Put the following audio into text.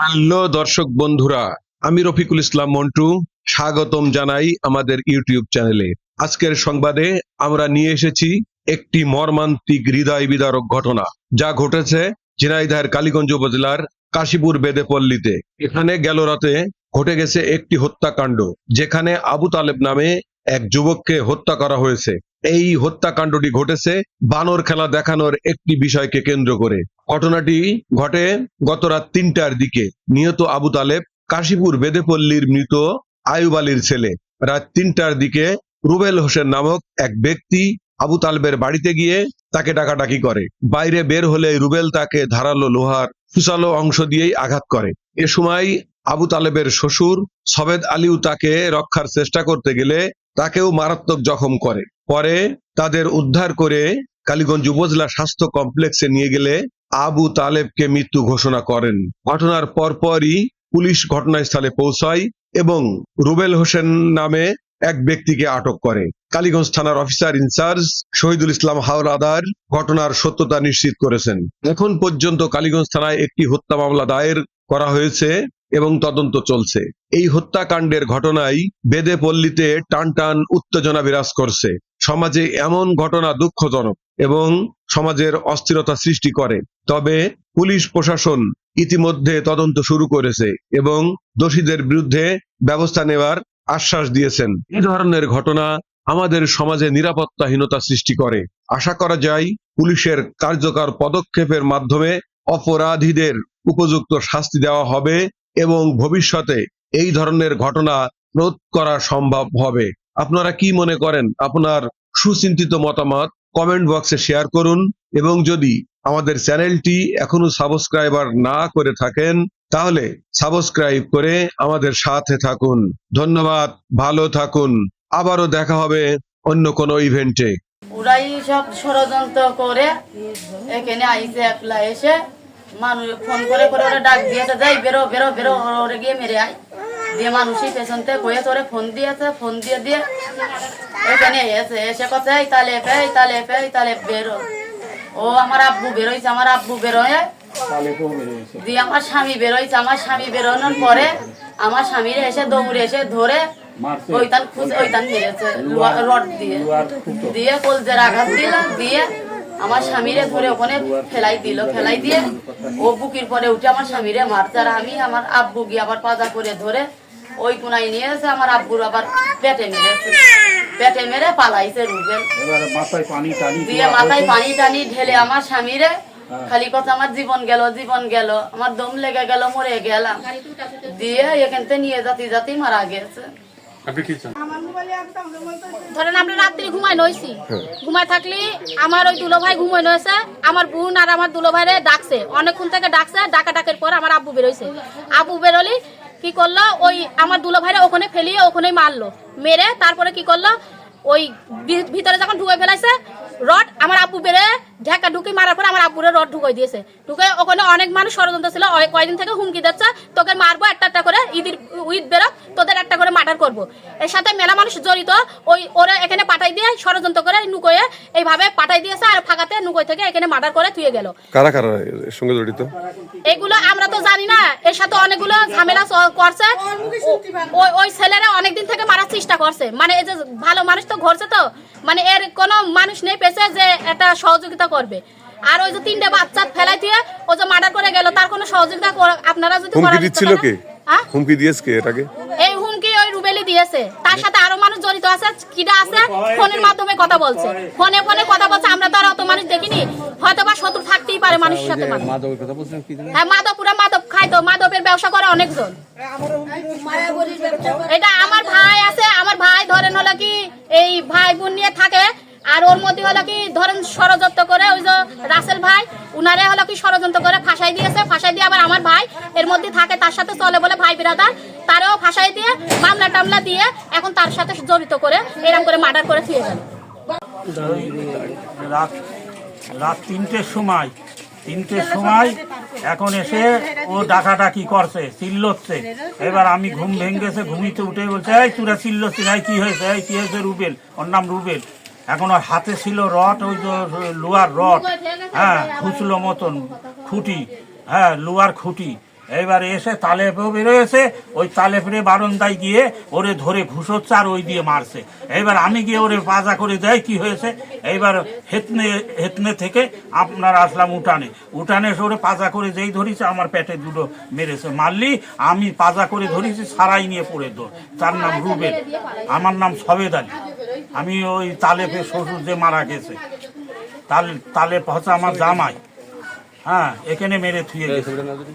Hello দর্শক বন্ধুরা, আমি রফিকুল ইসলাম মন্টু, স্বাগতম জানাই আমাদের ইউটিউব চ্যানেলে। আজকের সংবাদে আমরা নিয়ে এসেছি একটি মর্মান্তিক হৃদয় বিদারক ঘটনা, যা ঘটেছে ঝিনাইদহের কালীগঞ্জ উপজেলার কাশীপুর বেদেপল্লীতে। এখানে গেল রাতে ঘটে গেছে একটি হত্যাকাণ্ড, যেখানে আবু তালেব নামে এক যুবককে হত্যা করা হয়েছে। এই হত্যাকাণ্ডটি ঘটেছে বানর খেলা দেখানোর একটি বিষয়কে কেন্দ্র করে। ঘটনাটি ঘটে গত রাত তিনটার দিকে। নিহত আবু তালেব কাশীপুর বেদেপল্লীর মৃত আয়ুব আলীর ছেলে। রাত তিনটার দিকে রুবেল হোসেন নামক এক ব্যক্তি আবু তালেবের বাড়িতে গিয়ে তাকে ডাকাডাকি করে। বাইরে বের হলে রুবেল তাকে ধারালো লোহার ফুসালো অংশ দিয়েই আঘাত করে। এ সময় আবু তালেবের শ্বশুর সবেদ আলীও তাকে রক্ষার চেষ্টা করতে গেলে তাকেও মারাত্মক জখম করে। পরে তাদের উদ্ধার করে কালীগঞ্জ উপজেলা স্বাস্থ্য কমপ্লেক্সে নিয়ে গেলে আবু তালেবকে মৃত্যু ঘোষণা করেন। ঘটনার পরপরই পুলিশ ঘটনাস্থলে পৌঁছায় এবং রুবেল হোসেন নামে এক ব্যক্তিকে আটক করে। কালীগঞ্জ থানার officer in charge Shahidul Islam Howlader ঘটনার সত্যতা নিশ্চিত করেছেন। এখন পর্যন্ত কালীগঞ্জ থানায় একটি হত্যা মামলা দায়ের করা হয়েছে এবং তদন্ত চলছে। এই হত্যাকাণ্ডের ঘটনায় বেদে পল্লীতে টান টান উত্তেজনা বিরাজ করছে। সমাজে এমন ঘটনা দুঃখজনক। এবং সমাজের অস্থিরতা সৃষ্টি করে। তবে পুলিশ প্রশাসন ইতিমধ্যে তদন্ত শুরু করেছে এবং দোষীদের বিরুদ্ধে ব্যবস্থা নেওয়ার আশ্বাস দিয়েছেন। এই ধরনের ঘটনা আমাদের সমাজে নিরাপত্তাহীনতা সৃষ্টি করে। আশা করা যায় পুলিশের কার্যকর পদক্ষেপের মাধ্যমে অপরাধীদের উপযুক্ত শাস্তি দেওয়া হবে এবং ভবিষ্যতে এই ধরনের ঘটনা রোধ করা সম্ভব হবে। আপনারা কি মনে করেন? আপনার সুচিন্তিত মতামত কমেন্ট বক্সে শেয়ার করুন এবং যদি আমাদের চ্যানেলটি এখনও সাবস্ক্রাইবার না করে থাকেন, তাহলে সাবস্ক্রাইব করে আমাদের সাথে থাকুন। ধন্যবাদ, ভালো থাকুন। আবারও দেখা হবে অন্য কোনো ইভেন্টে ওরাই সব ষড়যন্ত্র করে, এখানে আইসে একলা এসে মানুষ ফোন করে করে ওরা ডাক দিয়েছে যাই, বেরো বেরো বেরো ওরে গিয়ে মেরে আয়। দিয়ে মানুষই পেছনতে কয়ে তোরে ফোন দিয়েছে ফোন দিয়ে দিয়ে এখানে এসে এসে কথা এই তালে পে এই তালে পে এই তালে বেরো। ও আমার আব্বু বেরোইছে আমার আব্বু বেরোয়। দিয়ে আমার স্বামী বেরোইছে আমার স্বামী বেরোনোর পরে আমার স্বামীর এসে দৌড়ে এসে ধরে ওইতান খুঁজে ওইতান মেরেছে রড দিয়ে। দিয়ে কলজের আঘাত দিলাম দিয়ে আমার স্বামীরে ধরে ওখানে ফেলাই দিল। ফেলাই দিয়ে ও বুকির পরে উঠে আমার স্বামীরে মারছে। আর আমি আমার আব্বু গিয়ে আবার পাজা করে ধরে ওই কোনায় নিয়ে এসে আমার আব্বুর আবার পেটে মেরেছে পেটে মেরে পালাইছে রুবেল। দিয়ে মাথায় পানি টানি ঢেলে আমার স্বামীরে খালি কথা আমার জীবন গেল জীবন গেল। আমার দম লেগে গেল মরে গেলাম। দিয়ে এখান থেকে নিয়ে যাতি যাতি মারা গেছে। ধরেন আমরা রাত্রি ঘুমাই নইছি। ঘুমাই থাকলে আমার ওই দুলো ভাই ঘুমাই নয়েছে আমার বোন আর আমার দুলো ভাইরে ডাকছে। অনেকক্ষণ থেকে ডাকছে ডাকা ডাকের পর আমার আব্বু বেরোইছে। আব্বু বেরোলি কি করল? ওই আমার দুলো ভাইরে ওখানে ফেলিয়ে ওখানেই মারলো। মেরে তারপরে কি করল? ওই ভিতরে যখন ঢুকে ফেলাইছে রড আমার আব্বু বেড়ে ঢাকা ঢুকি মারার পর আমার আব্বুরে রড ঢুকাই দিয়েছে। ঢুকে ওখানে অনেক মানুষ ষড়যন্ত্র ছিল। কয়দিন থেকে হুমকি দিচ্ছে। তোকে মারবো একটা একটা করে ঈদের ঈদ বেরো তোদের একটা করে মার্ডার করব। এর সাথে মেলা মানুষ জড়িত। ওই ওরা এখানে পাঠাই দিয়ে ষড়যন্ত্র করে নুকোয়ে এইভাবে পাঠাই দিয়েছে আর ফাঁকাতে নুকোই থেকে এখানে মার্ডার করে থুয়ে গেল। কারা কারা এর সঙ্গে জড়িত? এগুলো এর সাথে অনেকগুলো ঝামেলা করছে। ওই ওই ছেলেরা অনেকদিন থেকে মারার চেষ্টা করছে। মানে এই যে ভালো মানুষ তো ঘরছে তো মানে এর কোনো মানুষ নেই পেছে যে একটা সহযোগিতা করবে। আর ওই যে তিনটে বাচ্চা ফেলাই দিয়ে ও যে মার্ডার করে গেল তার কোনো সহযোগিতা আপনারা যদি হুমকি দিচ্ছিল কে? হুমকি দিয়েছে কে এটাকে? এই হুমকি ওই রুবেলি দিয়েছে। তার সাথে আরও মানুষ জড়িত আছে কিডা আছে ফোনের মাধ্যমে কথা বলছে। ফোনে ফোনে কথা বলছে আমরা তো আর অত মানুষ দেখিনি। হয়তো বা শত্রু থাকতেই পারে মানুষের সাথে হ্যাঁ মাদক পুরা মাদকের ব্যবসা করে অনেকজন। এটা আমার ভাই আছে, আমার ভাই ধরেন হলো কি, এই ভাই বোন নিয়ে থাকে, আর ওর মধ্যে হলো কি, ধরেন ষড়যন্ত্র করে ওই যে রাসেল ভাই, উনারে হলো কি ষড়যন্ত্র করে ফাঁসাই দিয়েছে, ফাঁসাই দিয়ে আবার আমার ভাই এর মধ্যে থাকে, তার সাথে চলে বলে ভাই বিরাদার, তারও ফাঁসাই দিয়ে মামলা টামলা দিয়ে এখন তার সাথে জড়িত করে এরকম করে মার্ডার করে থুয়ে গেল রাত রাত তিনটের সময় তিনটের সময় এখন এসে ও ডাকাডাকি করছে? চিল্লচ্ছে। এবার আমি ঘুম ভেঙেছে, ঘুমিতে উঠে বলছে, এই তোরা চিল্লচ্ছিস, এই কি হয়েছে, এই কি হয়েছে, রুবেল? ওর নাম রুবেল। এখন ওর হাতে ছিল রট ওই যে লোহার রড হ্যাঁ খুচলো মতন খুঁটি হ্যাঁ লোহার খুঁটি। এইবার এসে তালেপেও বেরোয়েছে, ওই তালেপের বারন্দায় গিয়ে ওরে ধরে ঘুষোচ্ছে আর ওই দিয়ে মারছে। এবার আমি গিয়ে ওরে পাজা করে দেয় কি হয়েছে? এইবার হেতনে হেতনে থেকে আপনার আসলাম উঠানে। উঠানে এসে ওরে পাজা করে যেই ধরিছে, আমার পেটে দুটো মেরেছে। মারলি, আমি পাজা করে ধরেছি, সারাই নিয়ে পড়ে দৌড়। তার নাম রুবেল, আমার নাম সবেদ আলী। আমি ওই তালেপে শ্বশুর যে মারা গেছে। তালে, তালেপ হচ্ছে আমার জামাই। হ্যাঁ এখানে মেরে থুয়ে গেছে।